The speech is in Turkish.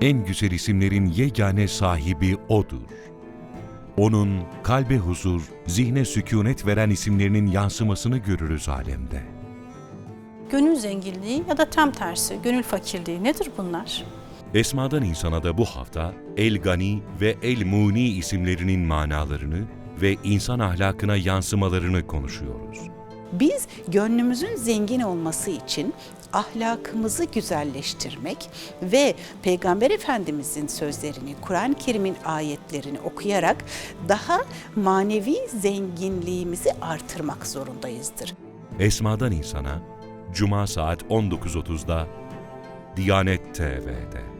en güzel isimlerin yegane sahibi O'dur. Onun kalbe huzur, zihne sükunet veren isimlerinin yansımasını görürüz alemde. Gönül zenginliği ya da tam tersi gönül fakirliği nedir bunlar? Esmadan insana da bu hafta El Gani ve El Muni isimlerinin manalarını ve insan ahlakına yansımalarını konuşuyoruz. Biz gönlümüzün zengin olması için ahlakımızı güzelleştirmek ve Peygamber Efendimizin sözlerini, Kur'an-ı Kerim'in ayetlerini okuyarak daha manevi zenginliğimizi artırmak zorundayızdır. Esmadan insana Cuma saat 19.30'da Diyanet TV'de.